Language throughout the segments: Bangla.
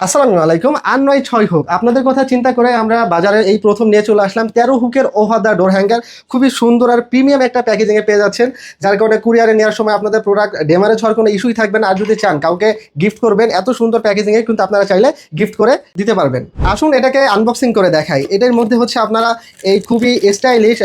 আসসালামু আলাইকুম আর নয় ছয় হুক। আপনাদের কথা চিন্তা করে আমরা বাজারে এই প্রথম নিয়ে চলে আসলাম। তেরো হুকের ওভার ডোর হ্যাঙ্গার, খুবই সুন্দর আর প্রিমিয়াম একটা প্যাকেজিংয়ে পেয়ে যাচ্ছেন। যার কারণে কুরিয়ারে নেওয়ার সময় আপনাদের প্রোডাক্ট ডেমারেজ হওয়ার কোনো ইস্যুই থাকবে না। আর যদি চান কাউকে গিফট করবেন, এত সুন্দর প্যাকেজিংয়ে কিন্তু আপনারা চাইলে গিফট করে দিতে পারবেন। আসুন এটাকে আনবক্সিং করে দেখাই। এটার মধ্যে হচ্ছে আপনারা এই খুবই স্টাইলিশ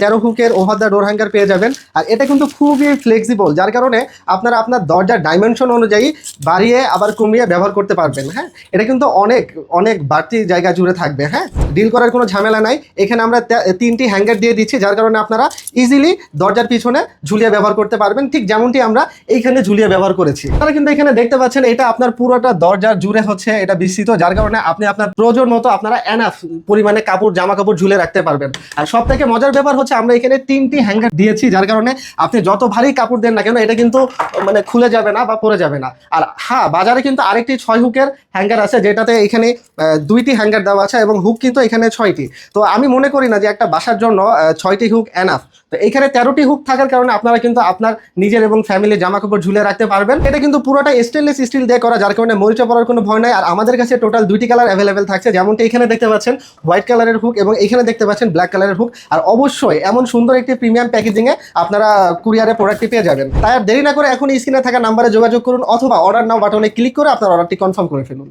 তেরো হুকের দ্য ডোর হ্যাঙ্গার পেয়ে যাবেন। আর এটা কিন্তু খুবই ফ্লেক্সিবল যার কারণে আপনারা আপনার দরজার ডাইমেনশন অনুযায়ী বাড়িয়ে আবার কমিয়ে ব্যবহার করতে পারবেন হ্যাঁ? এটা কিন্তু অনেক অনেক বাড়তি জায়গা জুড়ে থাকবে হ্যাঁ? ডিল করার কোনো ঝামেলা নাই। এখানে আমরা তিনটি হ্যাঙ্গার দিয়ে দিচ্ছি, যার কারণে আপনারা ইজিলি দরজার পিছনে ঝুলিয়ে ব্যবহার করতে পারবেন। ঠিক যেমনটি আমরা এইখানে ঝুলিয়ে ব্যবহার করেছি। আপনারা কিন্তু এখানে দেখতে পাচ্ছেন, এটা আপনার পুরোটা দরজার জুড়ে হচ্ছে, এটা বিস্তৃত, যার কারণে আপনি আপনার প্রয়োজন মতো আপনারা এনাফ পরিমাণে কাপড় জামা কাপড় ঝুলে রাখতে পারবেন। আর সব থেকে মজার ব্যাপার হচ্ছে, আমরা এখানে তিনটি হ্যাঙ্গার দিয়েছি, যার কারণে আপনি যত ভারী কাপড় দেন না কেন, এটা কিন্তু মানে খুলে যাবে না বা পরে যাবে না। আর হ্যাঁ বাজারে কিন্তু আরেকটি ছয় হুকের হ্যাঙ্গার আছে, যেটাতে এখানে দুইটি হ্যাঙ্গার দেওয়া আছে এবং হুক কিন্তু এখানে ছয়টি। তো আমি মনে করি না যে একটা বাসার জন্য ছয়টি হুক এনাফ তো এখানে তেরোটি হুক থাকার কারণে আপনারা কিন্তু আপনার নিজের এবং ফ্যামিলির জামা কাপড় ঝুলে রাখতে পারবেন। এটা কিন্তু পুরোটা স্টেনলেস স্টিল দিয়ে করা, যার কারণে মরিচা পড়ার কোনো ভয় নাই। আর আমাদের কাছে টোটাল দুইটি কালার অ্যাভেলেবেল থাকছে। যেমনটি এখানে দেখতে পাচ্ছেন হোয়াইট কালারের হুক এবং এখানে দেখতে পাচ্ছেন ব্ল্যাক কালারের হুক আর অবশ্যই এমন সুন্দর একটি প্রিমিয়াম প্যাকেজিংয়ে আপনারা কুরিয়ারে প্রোডাক্টটি পেয়ে যাবেন। তাই আর দেরি না করে এখন স্ক্রিনে থাকা নাম্বারে যোগাযোগ করুন অথবা অর্ডার নাও বাটনে ক্লিক করে আপনার অর্ডারটি কনফার্ম করে ফেলুন।